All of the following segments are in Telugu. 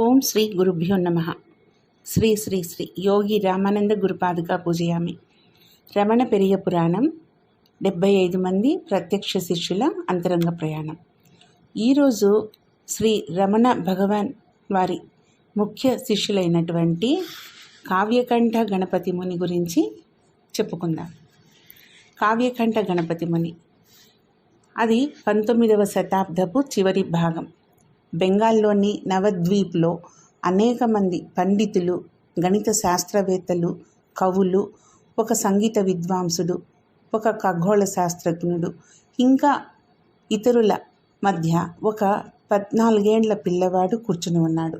ఓం శ్రీ గురుభ్యో నమ. శ్రీ శ్రీ శ్రీ యోగి రామానంద గురుపాదుగా పూజయామి. రమణ పెరియ పురాణం డెబ్బై ఐదు మంది ప్రత్యక్ష శిష్యుల అంతరంగ ప్రయాణం. ఈరోజు శ్రీ రమణ భగవాన్ వారి ముఖ్య శిష్యులైనటువంటి కావ్యకంఠ గణపతి ముని గురించి చెప్పుకుందాం. కావ్యకంఠ గణపతి ముని. అది పంతొమ్మిదవ శతాబ్దపు చివరి భాగం. బెంగాల్లోని నవద్వీప్లో అనేక మంది పండితులు గణిత శాస్త్రవేత్తలు కవులు ఒక సంగీత విద్వాంసుడు ఒక ఖగోళ శాస్త్రజ్ఞుడు ఇంకా ఇతరుల మధ్య ఒక పద్నాలుగేండ్ల పిల్లవాడు కూర్చుని ఉన్నాడు.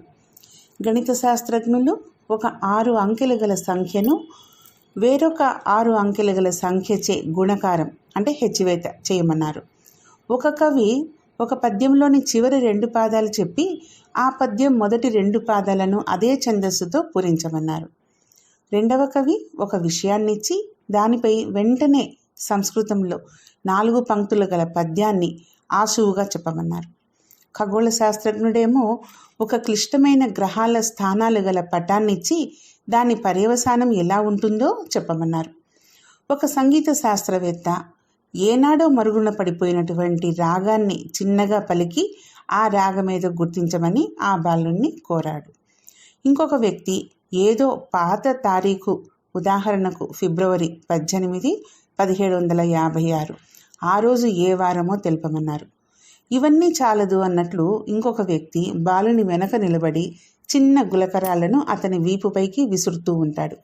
గణిత శాస్త్రజ్ఞులు ఒక ఆరు అంకెలు గల సంఖ్యను వేరొక ఆరు అంకెలు గల సంఖ్యచే గుణకారం అంటే హెచ్చివేత చేయమన్నారు. ఒక కవి ఒక పద్యంలోని చివరి రెండు పాదాలు చెప్పి ఆ పద్యం మొదటి రెండు పాదాలను అదే ఛందస్సుతో పూరించమన్నారు. రెండవ కవి ఒక విషయాన్నిచ్చి దానిపై వెంటనే సంస్కృతంలో నాలుగు పంక్తులు గల పద్యాన్ని ఆశువుగా చెప్పమన్నారు. ఖగోళ శాస్త్రజ్ఞుడేమో ఒక క్లిష్టమైన గ్రహాల స్థానాలు గల పటాన్నిచ్చి దాని పర్యవసానం ఎలా ఉంటుందో చెప్పమన్నారు. ఒక సంగీత శాస్త్రవేత్త ఏనాడో మరుగున పడిపోయినటువంటి రాగాన్ని చిన్నగా పలికి ఆ రాగమేదో గుర్తించమని ఆ బాలుణ్ణి కోరాడు. ఇంకొక వ్యక్తి ఏదో పాత తారీఖు ఉదాహరణకు ఫిబ్రవరి పద్దెనిమిది పదిహేడు వందల యాభై ఆరు. ఆ రోజు ఏ వారమో తెలుపమన్నారు. ఇవన్నీ చాలదు అన్నట్లు ఇంకొక వ్యక్తి బాలుని వెనక నిలబడి చిన్న గులకరాలను అతని వీపుపైకి విసురుతూ ఉంటాడు.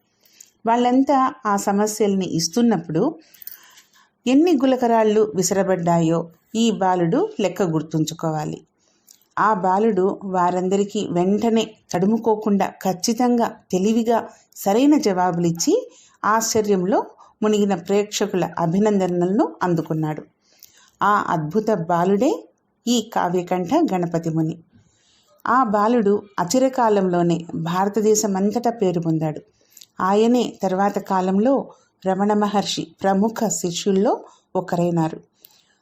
వాళ్ళంతా ఆ సమస్యల్ని ఇస్తున్నప్పుడు ఎన్ని గులకరాళ్ళు విసరబడ్డాయో ఈ బాలుడు లెక్క గుర్తుంచుకోవాలి. ఆ బాలుడు వారందరికీ వెంటనే తడుముకోకుండా ఖచ్చితంగా తెలివిగా సరైన జవాబులిచ్చి ఆశ్చర్యంలో మునిగిన ప్రేక్షకుల అభినందనలను అందుకున్నాడు. ఆ అద్భుత బాలుడే ఈ కావ్యకంఠ గణపతి ముని. ఆ బాలుడు అచిరకాలంలోనే భారతదేశమంతటా పేరు పొందాడు. ఆయనే తర్వాత కాలంలో రమణ మహర్షి ప్రముఖ శిష్యుల్లో ఒకరైనారు.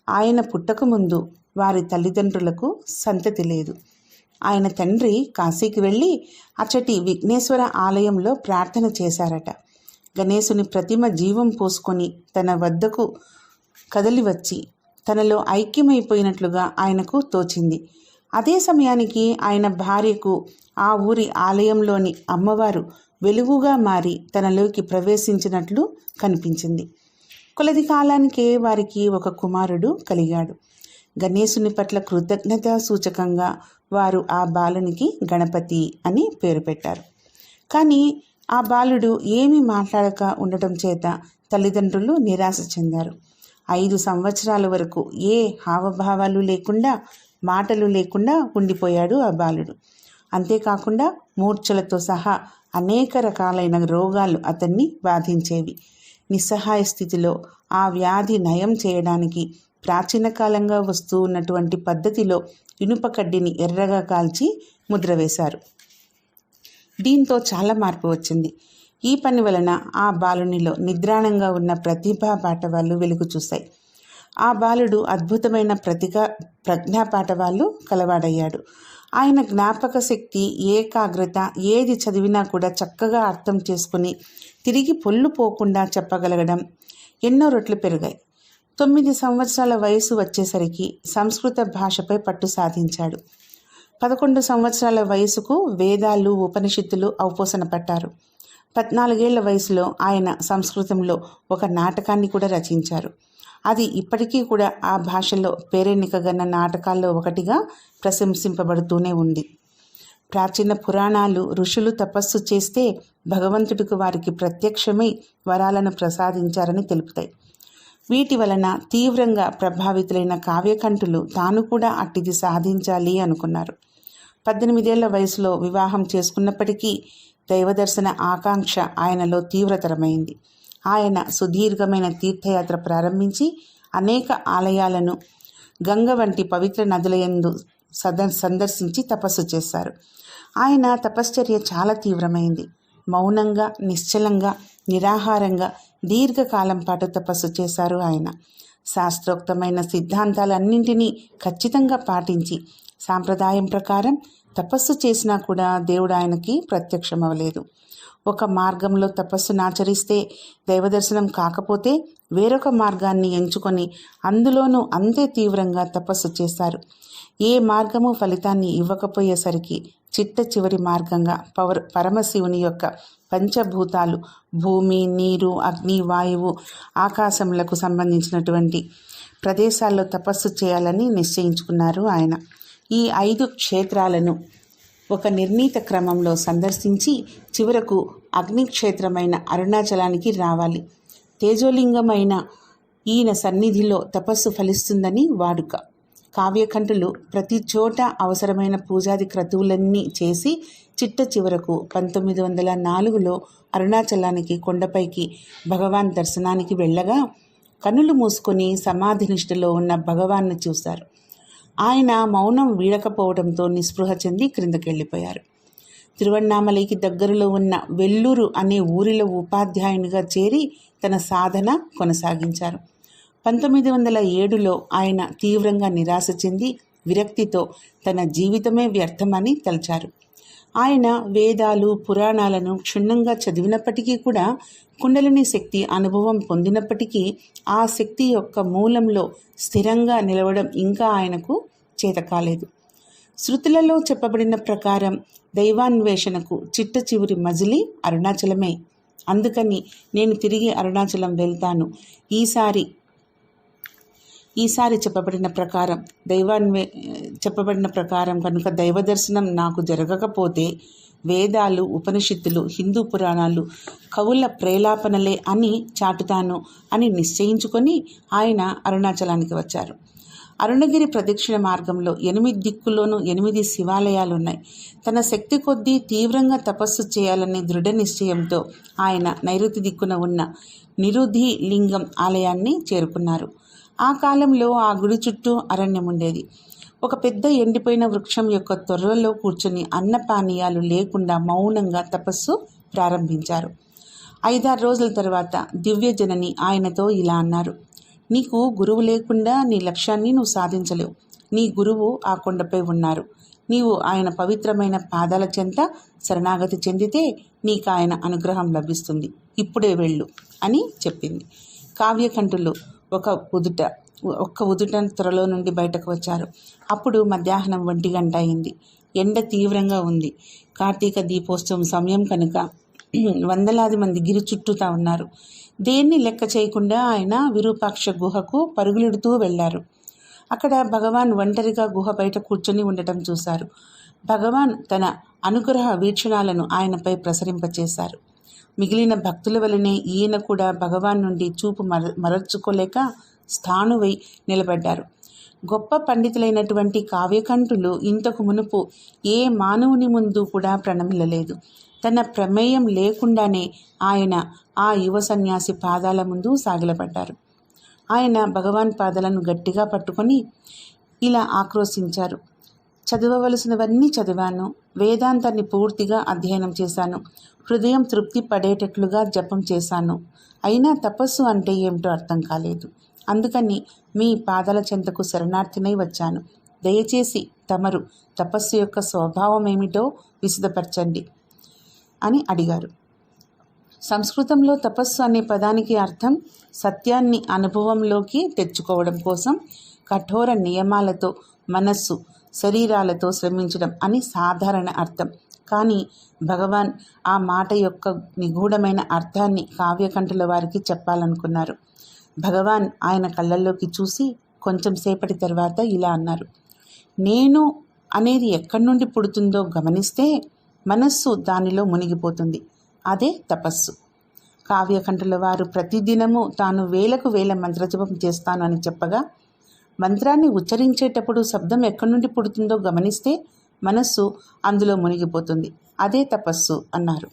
ఆయన పుట్టకముందు వారి తల్లిదండ్రులకు సంతతి లేదు. ఆయన తండ్రి కాశీకి వెళ్ళి అచ్చటి విఘ్నేశ్వర ఆలయంలో ప్రార్థన చేశారట. గణేశుని ప్రతిమ జీవం పోసుకొని తన వద్దకు కదలి వచ్చి తనలో ఐక్యమైపోయినట్లుగా ఆయనకు తోచింది. అదే సమయానికి ఆయన భార్యకు ఆ ఊరి ఆలయంలోని అమ్మవారు వెలుగుగా మారి తనలోకి ప్రవేశించినట్లు కనిపించింది. కొలది కాలానికే వారికి ఒక కుమారుడు కలిగాడు. గణేశుని పట్ల కృతజ్ఞత సూచకంగా వారు ఆ బాలునికి గణపతి అని పేరు పెట్టారు. కానీ ఆ బాలుడు ఏమీ మాట్లాడక ఉండటం చేత తల్లిదండ్రులు నిరాశ చెందారు. ఐదు సంవత్సరాల వరకు ఏ హావభావాలు లేకుండా మాటలు లేకుండా ఉండిపోయాడు ఆ బాలుడు. అంతేకాకుండా మూర్ఛలతో సహా అనేక రకాలైన రోగాలు అతన్ని బాధించేవి. నిస్సహాయ స్థితిలో ఆ వ్యాధి నయం చేయడానికి ప్రాచీన కాలంగా వస్తూ ఉన్నటువంటి పద్ధతిలో ఇనుప కడ్డిని ఎర్రగా కాల్చి ముద్ర వేశారు. దీంతో చాలా మార్పు వచ్చింది. ఈ పని వలన ఆ బాలునిలో నిద్రాణంగా ఉన్న ప్రతిభా పాఠవాళ్ళు వెలుగు చూశాయి. ఆ బాలుడు అద్భుతమైన ప్రతిగా ప్రజ్ఞా పాఠవాళ్ళు కలవాడయ్యాడు. ఆయన జ్ఞాపక శక్తి ఏకాగ్రత ఏది చదివినా కూడా చక్కగా అర్థం చేసుకుని తిరిగి పొల్లు పోకుండా చెప్పగలగడం ఎన్నో రొట్లు పెరిగాయి. తొమ్మిది సంవత్సరాల వయసు వచ్చేసరికి సంస్కృత భాషపై పట్టు సాధించాడు. పదకొండు సంవత్సరాల వయసుకు వేదాలు ఉపనిషత్తులు అవపోసన పట్టారు. పద్నాలుగేళ్ళ వయసులో ఆయన సంస్కృతంలో ఒక నాటకాన్ని కూడా రచించారు. అది ఇప్పటికీ కూడా ఆ భాషలో పేరెన్నికగన్న నాటకాల్లో ఒకటిగా ప్రశంసింపబడుతూనే ఉంది. ప్రాచీన పురాణాలు ఋషులు తపస్సు చేస్తే భగవంతుడికి వారికి ప్రత్యక్షమై వరాలను ప్రసాదించారని తెలుపుతాయి. వీటి వలన తీవ్రంగా ప్రభావితులైన కావ్యకంఠులు తాను కూడా అట్టిది సాధించాలి అనుకున్నారు. పద్దెనిమిదేళ్ళ వయసులో వివాహం చేసుకున్నప్పటికీ దైవదర్శన ఆకాంక్ష ఆయనలో తీవ్రతరమైంది. ఆయన సుదీర్ఘమైన తీర్థయాత్ర ప్రారంభించి అనేక ఆలయాలను గంగ వంటి పవిత్ర నదులయందు సద సందర్శించి తపస్సు చేశారు. ఆయన తపశ్చర్య చాలా తీవ్రమైంది. మౌనంగా నిశ్చలంగా నిరాహారంగా దీర్ఘకాలం పాటు తపస్సు చేశారు ఆయన. శాస్త్రోక్తమైన సిద్ధాంతాలన్నింటినీ ఖచ్చితంగా పాటించి సాంప్రదాయం ప్రకారం తపస్సు చేసినా కూడా దేవుడు ఆయనకి ప్రత్యక్షమవలేదు ఒక మార్గంలో తపస్సును ఆచరిస్తే దైవదర్శనం కాకపోతే వేరొక మార్గాన్ని ఎంచుకొని అందులోనూ అంతే తీవ్రంగా తపస్సు చేశారు ఏ మార్గము ఫలితాన్ని ఇవ్వకపోయేసరికి చిట్ట చివరి మార్గంగా పవర్ పరమశివుని యొక్క పంచభూతాలు భూమి నీరు అగ్ని వాయువు ఆకాశములకు సంబంధించినటువంటి ప్రదేశాల్లో తపస్సు చేయాలని నిశ్చయించుకున్నారు ఆయన. ఈ ఐదు క్షేత్రాలను ఒక నిర్ణీత క్రమంలో సందర్శించి చివరకు అగ్నిక్షేత్రమైన అరుణాచలానికి రావాలి. తేజోలింగమైన ఈయన సన్నిధిలో తపస్సు ఫలిస్తుందని వాడుక. కావ్యకంఠులు ప్రతి చోట అవసరమైన పూజాది క్రతువులన్నీ చేసి చిట్ట చివరకు పంతొమ్మిది వందల నాలుగులో అరుణాచలానికి కొండపైకి భగవాన్ దర్శనానికి వెళ్ళగా కన్నులు మూసుకొని సమాధి నిష్ఠలో ఉన్న భగవాన్ని చూశారు. ఆయన మౌనం వీడకపోవడంతో నిస్పృహ చెంది క్రిందకెళ్ళిపోయారు. తిరువண்ணామలైకి దగ్గరలో ఉన్న వెల్లూరు అనే ఊరిలో ఉపాధ్యాయునిగా చేరి తన సాధన కొనసాగించారు. పంతొమ్మిది వందల ఏడులో ఆయన తీవ్రంగా నిరాశ చెంది విరక్తితో తన జీవితమే వ్యర్థమని తలచారు. ఆయన వేదాలు పురాణాలను క్షుణ్ణంగా చదివినప్పటికీ కూడా కుండలిని శక్తి అనుభవం పొందినప్పటికీ ఆ శక్తి యొక్క మూలంలో స్థిరంగా నిలవడం ఇంకా ఆయనకు చేత కాలేదు. శృతులలో చెప్పబడిన ప్రకారం దైవాన్వేషణకు చిట్ట చివరి మజిలి అరుణాచలమే. అందుకని నేను తిరిగి అరుణాచలం వెళ్తాను. ఈసారి ఈసారి చెప్పబడిన ప్రకారం దైవాన్వే చెప్పబడిన ప్రకారం కనుక దైవ దర్శనం నాకు జరగకపోతే వేదాలు ఉపనిషత్తులు హిందూ పురాణాలు కవుల ప్రేలాపనలే అని చాటుతాను అని నిశ్చయించుకొని ఆయన అరుణాచలానికి వచ్చారు. అరుణగిరి ప్రదక్షిణ మార్గంలో ఎనిమిది దిక్కుల్లోనూ ఎనిమిది శివాలయాలు ఉన్నాయి తన శక్తి కొద్దీ తీవ్రంగా తపస్సు చేయాలనే దృఢ నిశ్చయంతో ఆయన నైరుతి దిక్కున ఉన్న నిరుధి లింగం ఆలయాన్ని చేరుకున్నారు. ఆ కాలంలో ఆ గుడి చుట్టూ అరణ్యం ఉండేది. ఒక పెద్ద ఎండిపోయిన వృక్షం యొక్క త్వరలో కూర్చొని అన్నపానీయాలు లేకుండా మౌనంగా తపస్సు ప్రారంభించారు. ఐదారు రోజుల తర్వాత దివ్యజనని ఆయనతో ఇలా అన్నారు. నీకు గురువు లేకుండా నీ లక్ష్యాన్ని నువ్వు సాధించలేవు. నీ గురువు ఆ కొండపై ఉన్నారు. నీవు ఆయన పవిత్రమైన పాదాల చెంత శరణాగతి చెందితే నీకు ఆయన అనుగ్రహం లభిస్తుంది. ఇప్పుడే వెళ్ళు అని చెప్పింది. కావ్యకంఠులు ఒక ఉదుట ఒక్క ఉదుట త్వరలో నుండి బయటకు వచ్చారు. అప్పుడు మధ్యాహ్నం ఒంటి గంట అయింది. ఎండ తీవ్రంగా ఉంది. కార్తీక దీపోత్సవం సమయం కనుక వందలాది మంది గిరి చుట్టూతా ఉన్నారు. దేన్ని లెక్క చేయకుండా ఆయన విరూపాక్ష గుహకు పరుగులెడుతూ వెళ్ళారు. అక్కడ భగవాన్ ఒంటరిగా గుహ బయట కూర్చొని ఉండటం చూశారు. భగవాన్ తన అనుగ్రహ వీక్షణాలను ఆయనపై ప్రసరింపచేశారు. మిగిలిన భక్తుల వలనే ఈయన కూడా భగవాన్ నుండి చూపు మర మరచుకోలేక స్థానువై నిలబడ్డారు. గొప్ప పండితులైనటువంటి కావ్యకంఠులు ఇంతకు మునుపు ఏ మానవుని ముందు కూడా ప్రణమిల్లలేదు. తన ప్రమేయం లేకుండానే ఆయన ఆ యువ సన్యాసి పాదాల ముందు సాగిలపడ్డారు. ఆయన భగవాన్ పాదాలను గట్టిగా పట్టుకొని ఇలా ఆక్రోశించారు. చదవవలసినవన్నీ చదివాను. వేదాంతాన్ని పూర్తిగా అధ్యయనం చేశాను. హృదయం తృప్తి పడేటట్లుగా జపం చేశాను. అయినా తపస్సు అంటే ఏమిటో అర్థం కాలేదు. అందుకని మీ పాదాల చెంతకు శరణార్థినై వచ్చాను. దయచేసి తమరు తపస్సు యొక్క స్వభావం ఏమిటో విశదపరచండి. అని అడిగారు. సంస్కృతంలో తపస్సు అనే పదానికి అర్థం సత్యాన్ని అనుభవంలోకి తెచ్చుకోవడం కోసం కఠోర నియమాలతో మనస్సు శరీరాలతో శ్రమించడం అని సాధారణ అర్థం. కానీ భగవాన్ ఆ మాట యొక్క నిగూఢమైన అర్థాన్ని కావ్యకంఠుల వారికి చెప్పాలనుకున్నారు. భగవాన్ ఆయన కళ్ళల్లోకి చూసి కొంచెం సేపటి తర్వాత ఇలా అన్నారు. నేను అనేది ఎక్కడి నుండి పుడుతుందో గమనిస్తే మనస్సు దానిలో మునిగిపోతుంది. అదే తపస్సు. కావ్యకంఠుల వారు ప్రతిదినము తాను వేలకు వేల మంత్రజపం చేస్తాను అని చెప్పగా మంత్రాన్ని ఉచ్చరించేటప్పుడు శబ్దం ఎక్కడి నుండి పుడుతుందో గమనిస్తే మనస్సు అందులో మునిగిపోతుంది. అదే తపస్సు అన్నారు.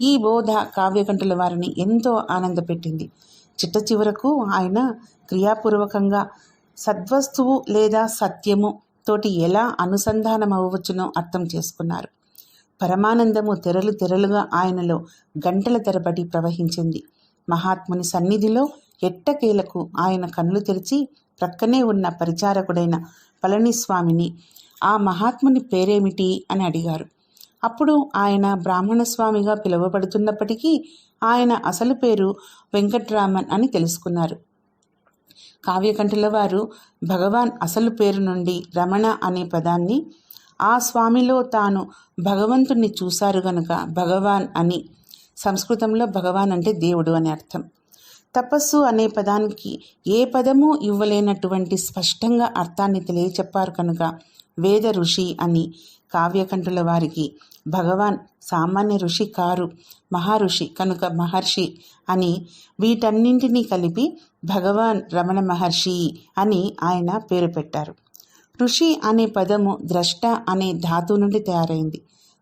ఈ బోధ కావ్యకంఠుల వారిని ఎంతో ఆనందపెట్టింది. చిట్ట చివరకు ఆయన క్రియాపూర్వకంగా సద్వస్తువు లేదా సత్యము తోటి ఎలా అనుసంధానం అవ్వవచ్చునో అర్థం చేసుకున్నారు. పరమానందము తెరలు తెరలుగా ఆయనలో గంటల తెరబడి ప్రవహించింది. మహాత్ముని సన్నిధిలో ఎట్టకేలకు ఆయన కన్నులు తెరిచి ప్రక్కనే ఉన్న పరిచారకుడైన పళనిస్వామిని ఆ మహాత్ముని పేరేమిటి అని అడిగారు. అప్పుడు ఆయన బ్రాహ్మణ స్వామిగా పిలువబడుతున్నప్పటికీ ఆయన అసలు పేరు వెంకట్రామన్ అని తెలుసుకున్నారు. కావ్యకంఠుల వారు భగవాన్ అసలు పేరు నుండి రమణ అనే పదాన్ని ఆ స్వామిలో తాను భగవంతుణ్ణి చూశారు గనుక భగవాన్ అని. సంస్కృతంలో భగవాన్ అంటే దేవుడు అని అర్థం. తపస్సు అనే పదానికి ఏ పదము ఇవ్వలేనటువంటి స్పష్టంగా అర్థాన్ని తెలియచెప్పారు కనుక వేద ఋషి అని కావ్యకంఠుల వారికి భగవాన్ సామాన్య ఋషి కారు మహర్షి కనుక మహర్షి అని వీటన్నింటినీ కలిపి భగవాన్ రమణ మహర్షి అని ఆయన పేరు పెట్టారు. ఋషి అనే పదము ద్రష్ట అనే ధాతు నుండి తయారైంది.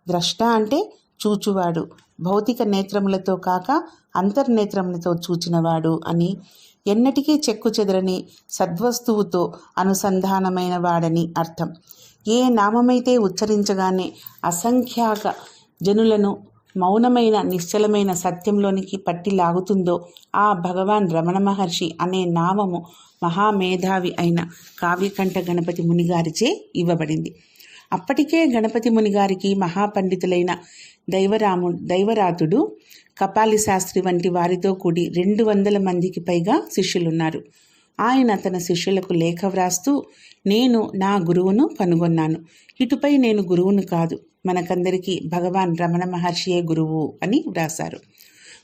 ద్రష్ట అంటే చూచువాడు. భౌతిక నేత్రములతో కాక అంతర్నేత్రములతో చూచినవాడు అని ఎన్నటికీ చెక్కు చెదరని సద్వస్తువుతో అనుసంధానమైన వాడని అర్థం. ఏ నామమైతే ఉచ్చరించగానే అసంఖ్యాక జనులను మౌనమైన నిశ్చలమైన సత్యంలోనికి పట్టి లాగుతుందో ఆ భగవాన్ రమణ మహర్షి అనే నామము మహామేధావి అయిన కావ్యకంఠ గణపతి మునిగారిచే ఇవ్వబడింది. అప్పటికే గణపతి మునిగారికి మహాపండితులైన దైవరాము దైవరాతుడు కపాలి శాస్త్రి వంటి వారితో కూడి రెండు వందల మందికి పైగా శిష్యులున్నారు. ఆయన తన శిష్యులకు లేఖ వ్రాస్తూ నేను నా గురువును కనుగొన్నాను. ఇటుపై నేను గురువును కాదు. మనకందరికీ భగవాన్ రమణ మహర్షియే గురువు అని వ్రాశారు.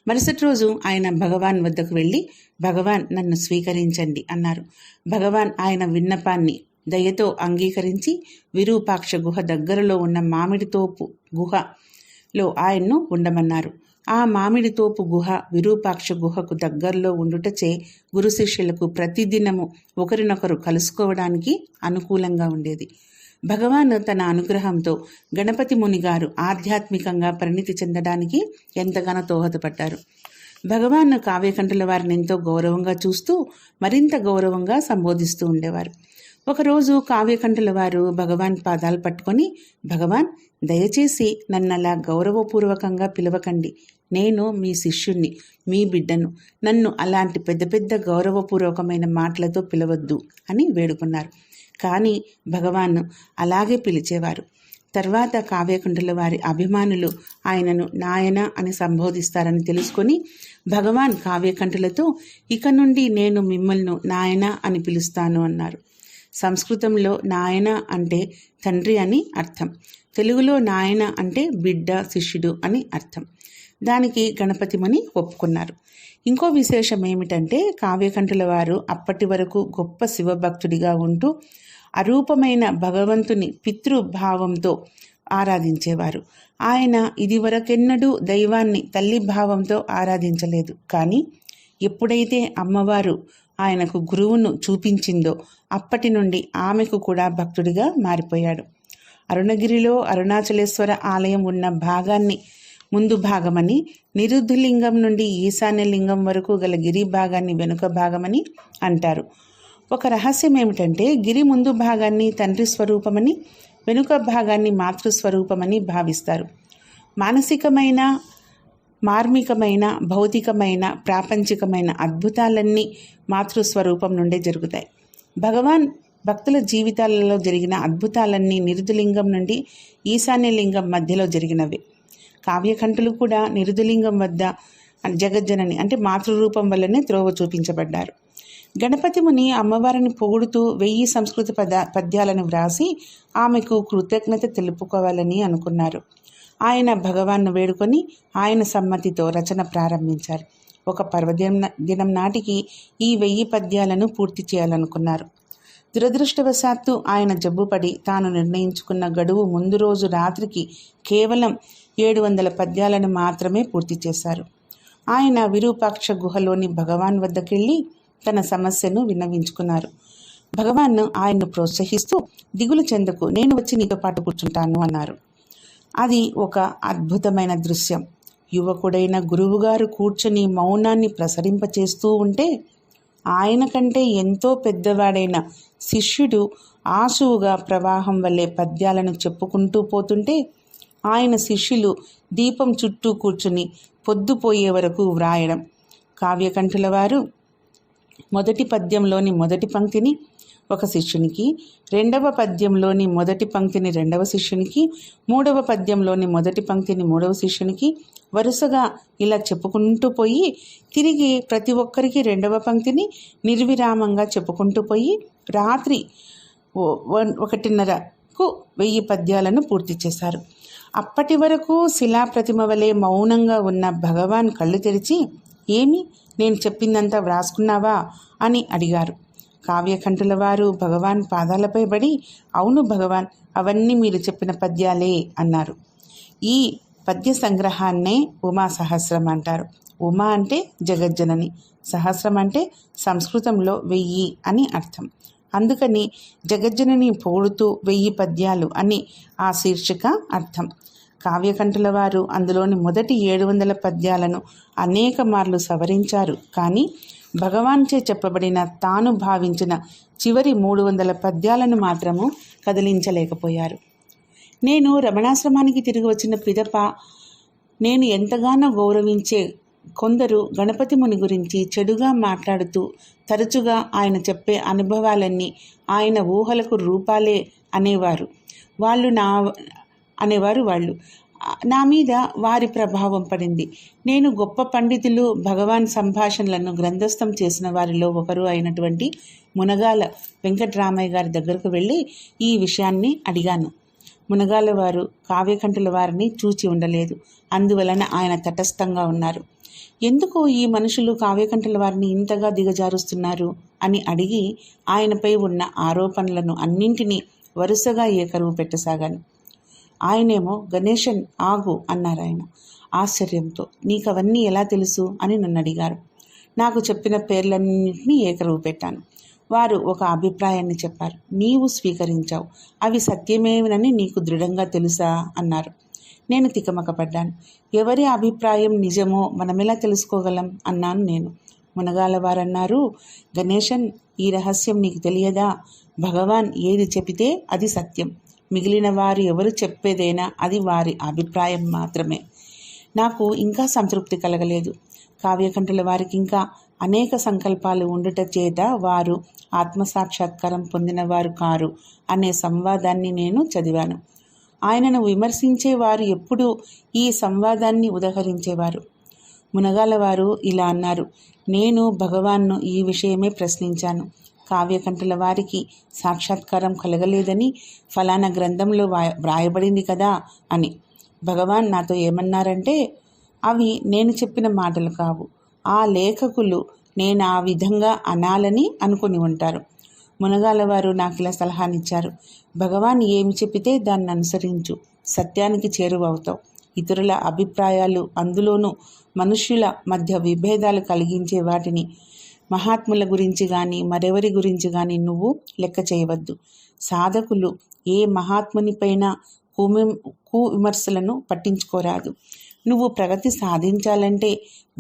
మరుసటి రోజు ఆయన భగవాన్ వద్దకు వెళ్ళి భగవాన్ నన్ను స్వీకరించండి అన్నారు. భగవాన్ ఆయన విన్నపాన్ని దయతో అంగీకరించి విరూపాక్ష గుహ దగ్గరలో ఉన్న మామిడి తోపు గుహలో ఆయన్ను ఉండమన్నారు. ఆ మామిడి తోపు గుహ విరూపాక్ష గుహకు దగ్గరలో ఉండుటచే గురు శిష్యులకు ప్రతిదినము ఒకరినొకరు కలుసుకోవడానికి అనుకూలంగా ఉండేది. భగవాన్ తన అనుగ్రహంతో గణపతి ముని గారు ఆధ్యాత్మికంగా పరిణితి చెందడానికి ఎంతగానో దోహదపడ్డారు. భగవాన్ కావ్యకంఠుల వారిని ఎంతో గౌరవంగా చూస్తూ మరింత గౌరవంగా సంబోధిస్తూ ఉండేవారు. ఒకరోజు కావ్యకంఠుల వారు భగవాన్ పాదాలు పట్టుకొని భగవాన్ దయచేసి నన్ను అలా గౌరవపూర్వకంగా పిలవకండి. నేను మీ శిష్యుణ్ణి మీ బిడ్డను. నన్ను అలాంటి పెద్ద పెద్ద గౌరవపూర్వకమైన మాటలతో పిలవద్దు అని వేడుకున్నారు. కానీ భగవాన్ను అలాగే పిలిచేవారు. తర్వాత కావ్యకుండల వారి అభిమానులు ఆయనను నాయన అని సంబోధిస్తారని తెలుసుకొని భగవాన్ కావ్యకంఠులతో ఇక నుండి నేను మిమ్మల్ని నాయన అని పిలుస్తాను అన్నారు. సంస్కృతంలో నాయన అంటే తండ్రి అని అర్థం. తెలుగులో నాయన అంటే బిడ్డ శిష్యుడు అని అర్థం. దానికి గణపతి ముని ఒప్పుకున్నారు. ఇంకో విశేషం ఏమిటంటే కావ్యకంఠుల వారు అప్పటి వరకు గొప్ప శివభక్తుడిగా ఉంటూ అరూపమైన భగవంతుని పితృభావంతో ఆరాధించేవారు. ఆయన ఇదివరకెన్నడూ దైవాన్ని తల్లి భావంతో ఆరాధించలేదు. కానీ ఎప్పుడైతే అమ్మవారు ఆయనకు గురువును చూపించిందో అప్పటి నుండి ఆమెకు కూడా భక్తుడిగా మారిపోయాడు. అరుణగిరిలో అరుణాచలేశ్వర ఆలయం ఉన్న భాగాన్ని ముందు భాగమని నిరుద్ధలింగం నుండి ఈశాన్య లింగం వరకు గల గిరి భాగాన్ని వెనుక భాగమని అంటారు. ఒక రహస్యం ఏమిటంటే గిరి ముందు భాగాన్ని తండ్రి స్వరూపమని వెనుక భాగాన్ని మాతృస్వరూపమని భావిస్తారు. మానసికమైన మార్మికమైన భౌతికమైన ప్రాపంచికమైన అద్భుతాలన్నీ మాతృస్వరూపం నుండే జరుగుతాయి. భగవాన్ భక్తుల జీవితాలలో జరిగిన అద్భుతాలన్నీ నిరుదులింగం నుండి ఈశాన్యలింగం మధ్యలో జరిగినవి. కావ్యకంఠులు కూడా నిరుదులింగం వద్ద జగజ్జనని అంటే మాతృరూపం వల్లనే త్రోవ చూపించబడ్డారు. గణపతి ముని అమ్మవారిని పొగుడుతూ వెయ్యి సంస్కృత పద పద్యాలను వ్రాసి ఆమెకు కృతజ్ఞత తెలుపుకోవాలని అనుకున్నారు. ఆయన భగవాన్ను వేడుకొని ఆయన సమ్మతితో రచన ప్రారంభించారు. ఒక పర్వదిన దినం నాటికి ఈ వెయ్యి పద్యాలను పూర్తి చేయాలనుకున్నారు. దురదృష్టవశాత్తు ఆయన జబ్బుపడి తాను నిర్ణయించుకున్న గడువు ముందు రోజు రాత్రికి కేవలం ఏడు వందల పద్యాలను మాత్రమే పూర్తి చేశారు. ఆయన విరూపాక్ష గుహలోని భగవాన్ వద్దకెళ్ళి తన సమస్యను విన్నవించుకున్నారు. భగవాన్ ఆయన్ను ప్రోత్సహిస్తూ దిగులు చెందకు నేను వచ్చి నీతో పాటు కూర్చుంటాను అన్నారు. అది ఒక అద్భుతమైన దృశ్యం. యువకుడైన గురువుగారు కూర్చొని మౌనాన్ని ప్రసరింపచేస్తూ ఉంటే ఆయన కంటే ఎంతో పెద్దవాడైన శిష్యుడు ఆశువుగా ప్రవాహం వల్లే పద్యాలను చెప్పుకుంటూ పోతుంటే ఆయన శిష్యులు దీపం చుట్టూ కూర్చుని పొద్దుపోయే వరకు వ్రాయడం. కావ్యకంఠుల వారు మొదటి పద్యంలోని మొదటి పంక్తిని ఒక శిష్యునికి రెండవ పద్యంలోని మొదటి పంక్తిని రెండవ శిష్యునికి మూడవ పద్యంలోని మొదటి పంక్తిని మూడవ శిష్యునికి వరుసగా ఇలా చెప్పుకుంటూ పోయి తిరిగి ప్రతి ఒక్కరికి రెండవ పంక్తిని నిర్విరామంగా చెప్పుకుంటూ పోయి రాత్రి ఒకటిన్నరకు వెయ్యి పద్యాలను పూర్తి చేశారు. అప్పటి వరకు శిలాప్రతిమ వలె మౌనంగా ఉన్న భగవాన్ కళ్ళు తెరిచి ఏమి? నేను చెప్పిందంతా వ్రాసుకున్నావా? అని అడిగారు. కావ్యకంఠుల వారు భగవాన్ పాదాలపై పడి అవును భగవాన్ అవన్నీ మీరు చెప్పిన పద్యాలే అన్నారు. ఈ పద్య సంగ్రహాన్నే ఉమా సహస్రం అంటారు. ఉమా అంటే జగజ్జనని సహస్రం అంటే సంస్కృతంలో వెయ్యి అని అర్థం. అందుకని జగజ్జనని పోడుతూ వెయ్యి పద్యాలు అని ఆ శీర్షిక అర్థం. కావ్యకంఠుల వారు అందులోని మొదటి ఏడు వందల పద్యాలను అనేక మార్లు సవరించారు. కానీ భగవాన్చే చెప్పబడిన తాను భావించిన చివరి మూడు వందల పద్యాలను మాత్రము కదిలించలేకపోయారు. నేను రమణాశ్రమానికి తిరిగి వచ్చిన పిదప నేను ఎంతగానో గౌరవించే కొందరు గణపతి ముని గురించి చెడుగా మాట్లాడుతూ తరచుగా ఆయన చెప్పే అనుభవాలన్నీ ఆయన ఊహలకు రూపాలే అనేవారు. వాళ్ళు నా అనేవారు వాళ్ళు. నా మీద వారి ప్రభావం పడింది. నేను గొప్ప పండితులు భగవాన్ సంభాషణలను గ్రంథస్థం చేసిన వారిలో ఒకరు అయినటువంటి మునగాల వెంకటరామయ్య గారి దగ్గరకు వెళ్ళి ఈ విషయాన్ని అడిగాను. మునగాల వారు కావ్యకంఠుల వారిని చూచి ఉండలేదు. అందువలన ఆయన తటస్థంగా ఉన్నారు. ఎందుకు ఈ మనుషులు కావ్యకంఠుల వారిని ఇంతగా దిగజారుస్తున్నారు అని అడిగి ఆయనపై ఉన్న ఆరోపణలను అన్నింటినీ వరుసగా ఏకరువు పెట్టసాగాను. ఆయనేమో గణేషన్ ఆగు అన్నారు ఆయన ఆశ్చర్యంతో. నీకు అవన్నీ ఎలా తెలుసు? అని నన్ను అడిగారు. నాకు చెప్పిన పేర్లన్నింటినీ ఏకరువు పెట్టాను. వారు ఒక అభిప్రాయాన్ని చెప్పారు. నీవు స్వీకరించావు. అవి సత్యమేనని నీకు దృఢంగా తెలుసా? అన్నారు. నేను తికమకపడ్డాను. ఎవరి అభిప్రాయం నిజమో మనమెలా తెలుసుకోగలం? అన్నాను నేను. మునగాల వారన్నారు గణేశన్ ఈ రహస్యం నీకు తెలియదా? భగవాన్ ఏది చెబితే అది సత్యం. మిగిలిన వారు ఎవరు చెప్పేదైనా అది వారి అభిప్రాయం మాత్రమే. నాకు ఇంకా సంతృప్తి కలగలేదు. కావ్యకంఠుల వారికి ఇంకా అనేక సంకల్పాలు ఉండుట చేత వారు ఆత్మసాక్షాత్కారం పొందినవారు కారు అనే సంవాదాన్ని నేను చదివాను. ఆయనను విమర్శించే వారు ఎప్పుడూ ఈ సంవాదాన్ని ఉదహరించేవారు. మునగాల వారు ఇలా అన్నారు నేను భగవాన్ను ఈ విషయమే ప్రశ్నించాను. కావ్యకంఠుల వారికి సాక్షాత్కారం కలగలేదని ఫలానా గ్రంథంలో వ్రాయబడింది కదా అని. భగవాన్ నాతో ఏమన్నారంటే అవి నేను చెప్పిన మాటలు కావు. ఆ లేఖకులు నేను ఆ విధంగా అనాలని అనుకుని ఉంటారు. మునగాల వారు నాకు ఇలా సలహానిచ్చారు. భగవాన్ ఏమి చెప్పితే దాన్ని అనుసరించు సత్యానికి చేరువవుతావు. ఇతరుల అభిప్రాయాలు అందులోనూ మనుష్యుల మధ్య విభేదాలు కలిగించే వాటిని మహాత్ముల గురించి కానీ మరెవరి గురించి కానీ నువ్వు లెక్క చేయవద్దు. సాధకులు ఏ మహాత్మునిపైన కుమి కు విమర్శలను పట్టించుకోరాదు. నువ్వు ప్రగతి సాధించాలంటే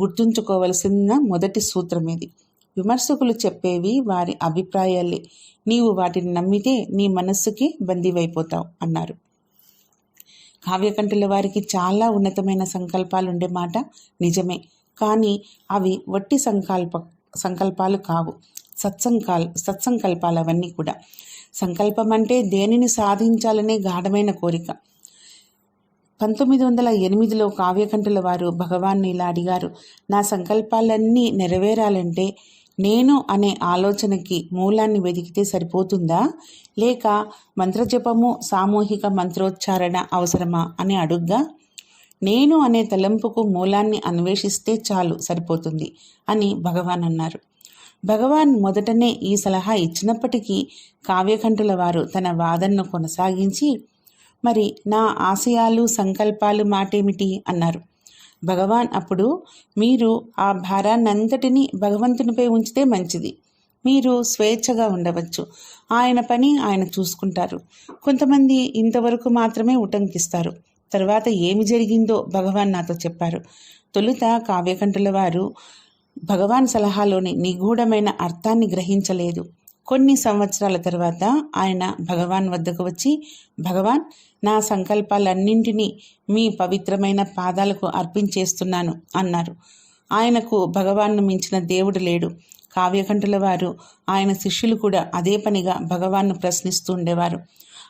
గుర్తుంచుకోవలసిన మొదటి సూత్రం ఇది. విమర్శకులు చెప్పేవి వారి అభిప్రాయాలే. నీవు వాటిని నమ్మితే నీ మనస్సుకి బందీవైపోతావు అన్నారు. కావ్యకంఠుల వారికి చాలా ఉన్నతమైన సంకల్పాలు ఉండే మాట నిజమే. కానీ అవి వట్టి సంకల్ప సంకల్పాలు కావు. సత్సంకాల్ సత్సంకల్పాలు అవన్నీ కూడా. సంకల్పం అంటే దేనిని సాధించాలనే గాఢమైన కోరిక. పంతొమ్మిది వందల ఎనిమిదిలో కావ్యకంఠుల వారు భగవాన్ని ఇలా అడిగారు నా సంకల్పాలన్నీ నెరవేరాలంటే నేను అనే ఆలోచనకి మూలాన్ని వెతికితే సరిపోతుందా? లేక మంత్రజపము సామూహిక మంత్రోచ్చారణ అవసరమా? అని అడుగ్గా నేను అనే తలంపుకు మూలాన్ని అన్వేషిస్తే చాలు సరిపోతుంది అని భగవాన్ అన్నారు. భగవాన్ మొదటనే ఈ సలహా ఇచ్చినప్పటికీ కావ్యకంఠుల వారు తన వాదనను కొనసాగించి మరి నా ఆశయాలు సంకల్పాలు మాటేమిటి? అన్నారు. భగవాన్ అప్పుడు మీరు ఆ భారాన్నంతటినీ భగవంతునిపై ఉంచితే మంచిది. మీరు స్వేచ్ఛగా ఉండవచ్చు. ఆయన పని ఆయన చూసుకుంటారు. కొంతమంది ఇంతవరకు మాత్రమే ఉటంకిస్తారు. తర్వాత ఏమి జరిగిందో భగవాన్ నాతో చెప్పారు. తొలుత కావ్యకంఠుల వారు భగవాన్ సలహాలోని నిగూఢమైన అర్థాన్ని గ్రహించలేదు. కొన్ని సంవత్సరాల తర్వాత ఆయన భగవాన్ వద్దకు వచ్చి భగవాన్ నా సంకల్పాలన్నింటినీ మీ పవిత్రమైన పాదాలకు అర్పించేస్తున్నాను అన్నారు. ఆయనకు భగవాన్ను మించిన దేవుడు లేడు. కావ్యకంఠుల వారు ఆయన శిష్యులు కూడా అదే పనిగా భగవాన్ను ప్రశ్నిస్తూ ఉండేవారు.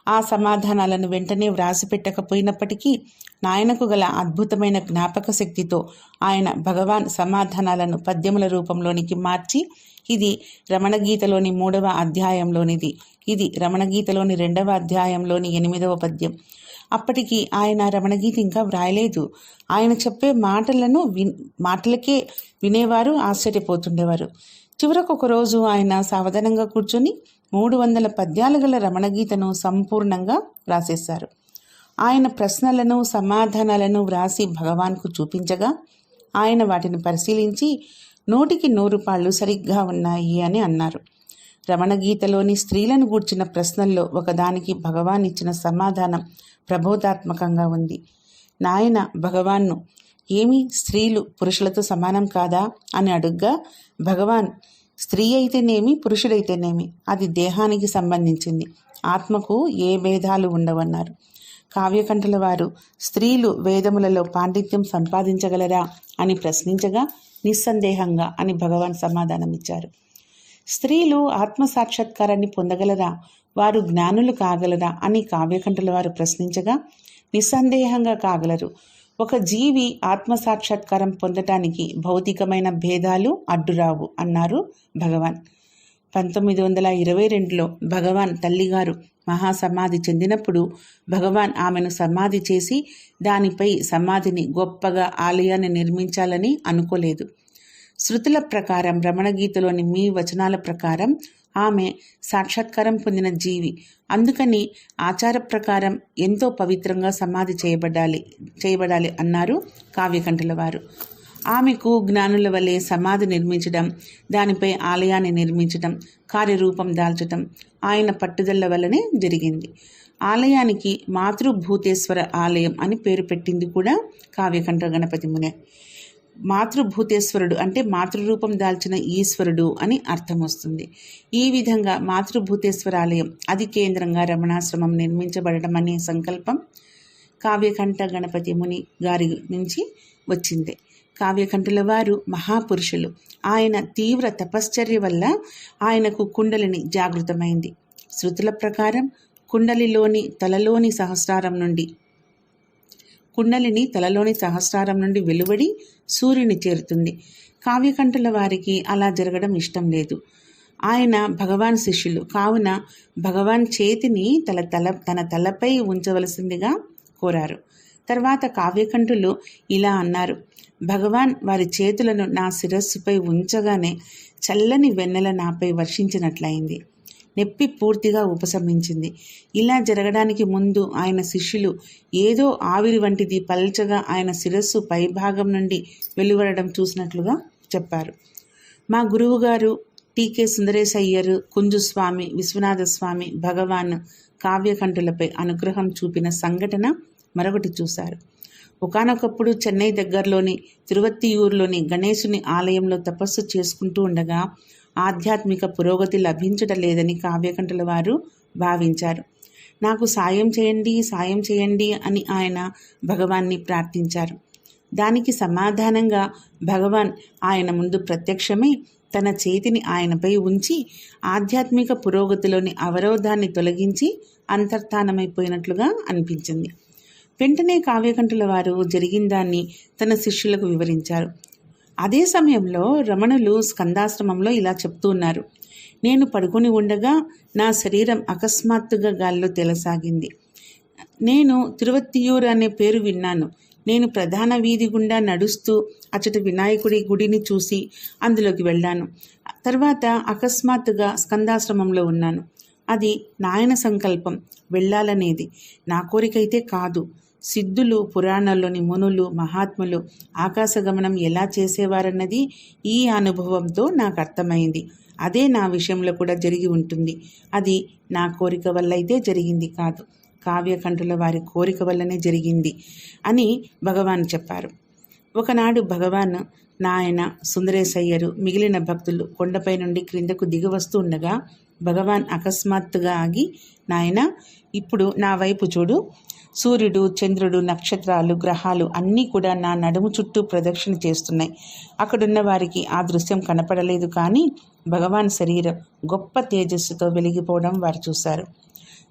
ఆ సమాధానాలను వెంటనే వ్రాసి పెట్టకపోయినప్పటికీ నాయనకు గల అద్భుతమైన జ్ఞాపక శక్తితో ఆయన భగవాన్ సమాధానాలను పద్యముల రూపంలోనికి మార్చి ఇది రమణగీతలోని మూడవ అధ్యాయంలోనిది. ఇది రమణగీతలోని రెండవ అధ్యాయంలోని ఎనిమిదవ పద్యం. అప్పటికి ఆయన రమణగీత ఇంకా వ్రాయలేదు. ఆయన చెప్పే మాటలను విన్ మాటలకే వినేవారు ఆశ్చర్యపోతుండేవారు. చివరకు ఒకరోజు ఆయన సావధానంగా కూర్చొని మూడు వందల పద్యాలు గల రమణగీతను సంపూర్ణంగా వ్రాసేశారు ఆయన ప్రశ్నలను సమాధానాలను వ్రాసి భగవాన్కు చూపించగా ఆయన వాటిని పరిశీలించి నూటికి నూరు పాళ్ళు సరిగ్గా ఉన్నాయి అని అన్నారు. రమణగీతలోని స్త్రీలను గూర్చిన ప్రశ్నల్లో ఒకదానికి భగవాన్ ఇచ్చిన సమాధానం ప్రబోధాత్మకంగా ఉంది. నాయన భగవాన్ను ఏమి స్త్రీలు పురుషులతో సమానం కాదా అని అడుగ్గా భగవాన్ స్త్రీ అయితేనేమి పురుషుడైతేనేమి అది దేహానికి సంబంధించింది. ఆత్మకు ఏ భేదాలు ఉండవన్నారు. కావ్యకంఠల వారు స్త్రీలు వేదములలో పాండిత్యం సంపాదించగలరా? అని ప్రశ్నించగా నిస్సందేహంగా అని భగవాన్ సమాధానమిచ్చారు. స్త్రీలు ఆత్మ సాక్షాత్కారాన్ని పొందగలరా? వారు జ్ఞానులు కాగలరా? అని కావ్యకంఠల వారు ప్రశ్నించగా నిస్సందేహంగా కాగలరు. ఒక జీవి ఆత్మ సాక్షాత్కారం పొందటానికి భౌతికమైన భేదాలు అడ్డురావు అన్నారు భగవాన్. పంతొమ్మిది వందల ఇరవై రెండులో భగవాన్ తల్లిగారు మహాసమాధి చెందినప్పుడు భగవాన్ ఆమెను సమాధి చేసి దానిపై సమాధిని గొప్పగా ఆలయాన్ని నిర్మించాలని అనుకోలేదు. శృతుల ప్రకారం రమణగీతలోని మీ వచనాల ప్రకారం ఆమె సాక్షాత్కారం పొందిన జీవి. అందుకని ఆచార ప్రకారం ఎంతో పవిత్రంగా సమాధి చేయబడాలి చేయబడాలి అన్నారు కావ్యకంఠుల వారు. ఆమెకు జ్ఞానుల వలె సమాధి నిర్మించడం దానిపై ఆలయాన్ని నిర్మించడం కార్యరూపం దాల్చడం ఆయన పట్టుదల వల్లనే జరిగింది. ఆలయానికి మాతృభూతేశ్వర ఆలయం అని పేరు పెట్టింది కూడా కావ్యకంఠ గణపతి మునే. మాతృభూతేశ్వరుడు అంటే మాతృరూపం దాల్చిన ఈశ్వరుడు అని అర్థం వస్తుంది. ఈ విధంగా మాతృభూతేశ్వర ఆలయం అది కేంద్రంగా రమణాశ్రమం నిర్మించబడడం అనే సంకల్పం కావ్యకంఠ గణపతి ముని గారి నుంచి వచ్చింది. కావ్యకంఠుల వారు మహాపురుషులు. ఆయన తీవ్ర తపశ్చర్య వల్ల ఆయనకు కుండలిని జాగృతమైంది. శృతుల ప్రకారం కుండలిలోని తలలోని సహస్రారం నుండి కుండలిని తలలోని సహస్రారం నుండి వెలువడి సూర్యుని చేరుతుంది. కావ్యకంఠుల వారికి అలా జరగడం ఇష్టం లేదు. ఆయన భగవాన్ శిష్యులు. కావున భగవాన్ చేతిని తల తల తన తలపై ఉంచవలసిందిగా కోరారు. తర్వాత కావ్యకంఠులు ఇలా అన్నారు. భగవాన్ వారి చేతులను నా శిరస్సుపై ఉంచగానే చల్లని వెన్నెల నాపై వర్షించినట్లయింది. నొప్పి పూర్తిగా ఉపశమించింది. ఇలా జరగడానికి ముందు ఆయన శిష్యులు ఏదో ఆవిరి వంటిది పల్చగా ఆయన శిరస్సు పైభాగం నుండి వెలువడడం చూసినట్లుగా చెప్పారు. మా గురువుగారు టీకే సుందరేశ్ అయ్యర్ కుంజుస్వామి విశ్వనాథ స్వామి భగవాన్ కావ్యకంఠులపై అనుగ్రహం చూపిన సంఘటన మరొకటి చూశారు. ఒకనొకప్పుడు చెన్నై దగ్గరలోని తిరువత్తియూరులోని గణేశుని ఆలయంలో తపస్సు చేసుకుంటూ ఉండగా ఆధ్యాత్మిక పురోగతి లభించడం లేదని కావ్యకంఠుల వారు భావించారు. నాకు సాయం చేయండి సాయం చేయండి అని ఆయన భగవాన్ని ప్రార్థించారు. దానికి సమాధానంగా భగవాన్ ఆయన ముందు ప్రత్యక్షమై తన చేతిని ఆయనపై ఉంచి ఆధ్యాత్మిక పురోగతిలోని అవరోధాన్ని తొలగించి అంతర్ధానమైపోయినట్లుగా అనిపించింది. వెంటనే కావ్యకంఠుల వారు జరిగిందాన్ని తన శిష్యులకు వివరించారు. అదే సమయంలో రమణులు స్కందాశ్రమంలో ఇలా చెప్తూ ఉన్నారు. నేను పడుకొని ఉండగా నా శరీరం అకస్మాత్తుగా గాల్లో తెలసాగింది. నేను తిరువత్తియూర్ అనే పేరు విన్నాను. నేను ప్రధాన వీధి గుండా నడుస్తూ అచ్చట వినాయకుడి గుడిని చూసి అందులోకి వెళ్ళాను. తర్వాత అకస్మాత్తుగా స్కందాశ్రమంలో ఉన్నాను. అది నాయన సంకల్పం. వెళ్ళాలనేది. నా కోరికైతే కాదు. సిద్ధులు పురాణాల్లోని మునులు మహాత్ములు ఆకాశగమనం ఎలా చేసేవారన్నది ఈ అనుభవంతో నాకు అర్థమైంది. అదే నా విషయంలో కూడా జరిగి ఉంటుంది. అది నా కోరిక వల్ల అయితే జరిగింది కాదు. కావ్యకంఠుల వారి కోరిక వల్లనే జరిగింది అని భగవాన్ చెప్పారు. ఒకనాడు భగవాన్ నాయన సుందరేశయ్యరు మిగిలిన భక్తులు కొండపై నుండి క్రిందకు దిగి వస్తూ ఉండగా భగవాన్ అకస్మాత్తుగా ఆగి నాయన ఇప్పుడు నా వైపు చూడు సూర్యుడు చంద్రుడు నక్షత్రాలు గ్రహాలు అన్నీ కూడా నా నడుము చుట్టూ ప్రదక్షిణ చేస్తున్నాయి. అక్కడున్న వారికి ఆ దృశ్యం కనపడలేదు కానీ భగవాన్ శరీరం గొప్ప తేజస్సుతో వెలిగిపోవడం వారు చూశారు.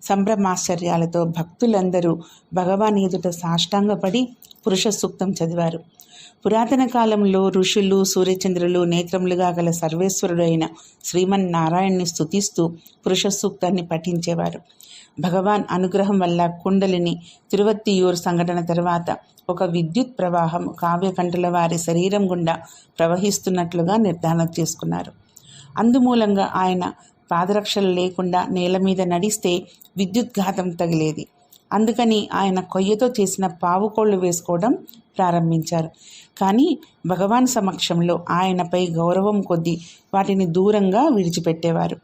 సంభ్రమాశ్చర్యాలతో భక్తులందరూ భగవాన్ ఎదుట సాష్టాంగపడి పురుష సూక్తం చదివారు. పురాతన కాలంలో ఋషులు సూర్యచంద్రులు నేత్రములుగా గల సర్వేశ్వరుడైన శ్రీమన్ శ్రీమన్నారాయణ్ణి స్థుతిస్తూ పురుష సూక్తాన్ని పఠించేవారు. భగవాన్ అనుగ్రహం వల్ల కుండలిని తిరువత్తియూరు సంఘటన తర్వాత ఒక విద్యుత్ ప్రవాహం కావ్యకంఠల వారి శరీరం గుండా ప్రవహిస్తున్నట్లుగా నిర్ధారణ చేసుకున్నారు. అందుమూలంగా ఆయన పాదరక్షలు లేకుండా నేల మీద నడిస్తే విద్యుద్ఘాతం తగిలేది. అందుకని ఆయన కొయ్యతో చేసిన పావుకోళ్ళు వేసుకోవడం ప్రారంభించారు. కానీ భగవాన్ సమక్షంలో ఆయనపై గౌరవం కొద్దీ వాటిని దూరంగా విడిచిపెట్టేవారు.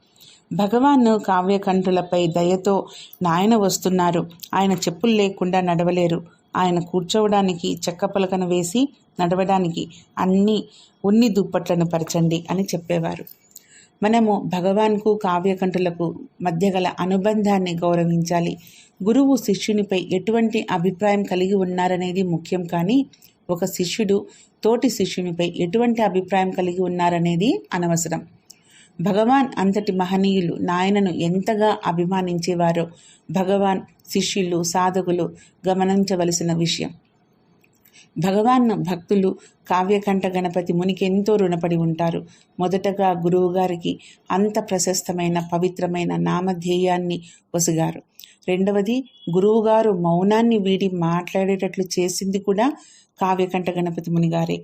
భగవాన్ కావ్యకంఠులపై దయతో నాయన వస్తున్నారు. ఆయన చెప్పులు లేకుండా నడవలేరు. ఆయన కూర్చోవడానికి చెక్క పలకను వేసి నడవడానికి అన్ని ఉన్ని దుప్పట్లను పరచండి అని చెప్పేవారు. మనము భగవాన్కు కావ్యకంఠులకు మధ్య గల అనుబంధాన్ని గౌరవించాలి. గురువు శిష్యునిపై ఎటువంటి అభిప్రాయం కలిగి ఉన్నారనేది ముఖ్యం కానీ ఒక శిష్యుడు తోటి శిష్యునిపై ఎటువంటి అభిప్రాయం కలిగి ఉన్నారనేది అనవసరం. భగవాన్ అంతటి మహనీయులు నాయనను ఎంతగా అభిమానించేవారో భగవాన్ శిష్యులు సాధకులు గమనించవలసిన విషయం. భగవాన్ భక్తులు కావ్యకంఠ గణపతి మునికి ఎంతో రుణపడి ఉంటారు. మొదటగా గురువుగారికి అంత ప్రశస్తమైన పవిత్రమైన నామధ్యేయాన్ని వసిగారు రెండవది గురువుగారు మౌనాన్ని వీడి మాట్లాడేటట్లు చేసింది కూడా కావ్యకంఠ గణపతి మునిగారే.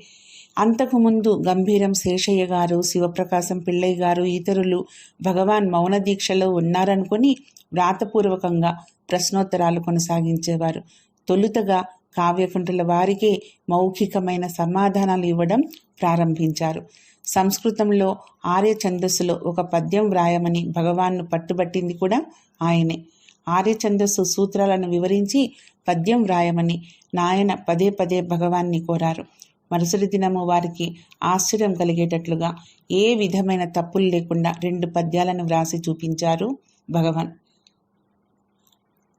అంతకుముందు గంభీరం శేషయ్య గారు శివప్రకాశం పిళ్ళయ్య గారు ఇతరులు భగవాన్ మౌన దీక్షలో ఉన్నారనుకుని వ్రాతపూర్వకంగా ప్రశ్నోత్తరాలు కొనసాగించేవారు. తొలుతగా కావ్యకుంఠుల వారికే మౌఖికమైన సమాధానాలు ఇవ్వడం ప్రారంభించారు. సంస్కృతంలో ఆర్య ఛందస్సులో ఒక పద్యం వ్రాయమని భగవాన్ను పట్టుబట్టింది కూడా ఆయనే. ఆర్య ఛందస్సు సూత్రాలను వివరించి పద్యం వ్రాయమని నాయన పదే పదే భగవాన్ని కోరారు. మరుసటి దినము వారికి ఆశ్చర్యం కలిగేటట్లుగా ఏ విధమైన తప్పులు లేకుండా రెండు పద్యాలను వ్రాసి చూపించారు భగవాన్.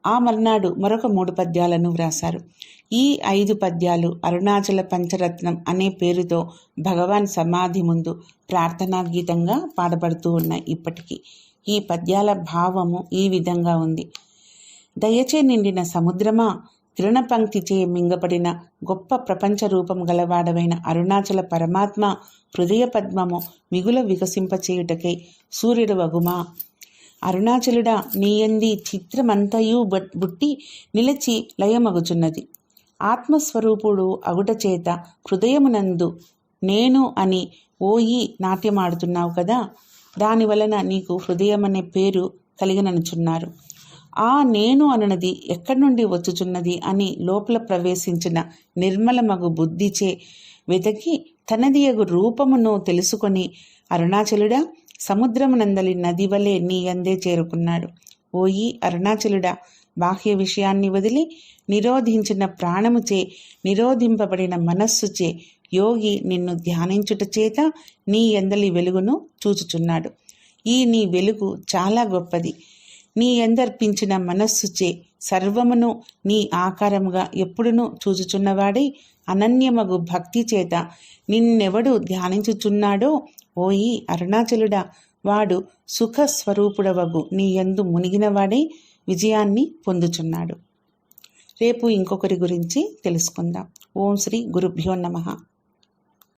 ఆ మర్నాడు మరొక మూడు పద్యాలను వ్రాసారు ఈ ఐదు పద్యాలు అరుణాచల పంచరత్నం అనే పేరుతో భగవాన్ సమాధి ముందు ప్రార్థనా గీతంగా పాడబడుతూ ఉన్నాయి ఇప్పటికీ. ఈ పద్యాల భావము ఈ విధంగా ఉంది. దయచే నిండిన సముద్రమా? కిరణపంక్తిచే మింగబడిన గొప్ప ప్రపంచ రూపం గలవాడవైన అరుణాచల పరమాత్మ హృదయ పద్మము మిగుల వికసింపచేయుటకై సూర్యుడు వగుమా అరుణాచలుడా నీయంది చిత్రమంతయు బుట్టి నిలిచి లయమగుచున్నది. ఆత్మస్వరూపుడు అగుటచేత హృదయమునందు నేను అని ఓయి నాట్యమాడుతున్నావు కదా దాని వలన నీకు హృదయం అనే పేరు కలిగిననుచున్నారు. ఆ నేను అనునది ఎక్కడి నుండి వచ్చుచున్నది అని లోపల ప్రవేశించిన నిర్మలమగు బుద్ధిచే వెతకి తనదియగు రూపమును తెలుసుకొని అరుణాచలుడా సముద్రమునందలి నది వలె నీ అందే చేరుకున్నాడు. ఓయి అరుణాచలుడా బాహ్య విషయాన్ని వదిలి నిరోధించిన ప్రాణముచే నిరోధింపబడిన మనస్సుచే యోగి నిన్ను ధ్యానించుట చేత నీ ఎందలి వెలుగును చూచుచున్నాడు. ఈ నీ వెలుగు చాలా గొప్పది. నీ ఎందర్పించిన మనస్సుచే సర్వమును నీ ఆకారముగా ఎప్పుడునూ చూచుచున్నవాడై అనన్యమగు భక్తి చేత నిన్నెవడు ధ్యానించుచున్నాడో? ఓయి అరుణాచలుడా వాడు సుఖ స్వరూపుడవగు నీ ఎందు మునిగినవాడై విజయాన్ని పొందుచున్నాడు. రేపు ఇంకొకరి గురించి తెలుసుకుందాం. ఓం శ్రీ గురుభ్యో నమ.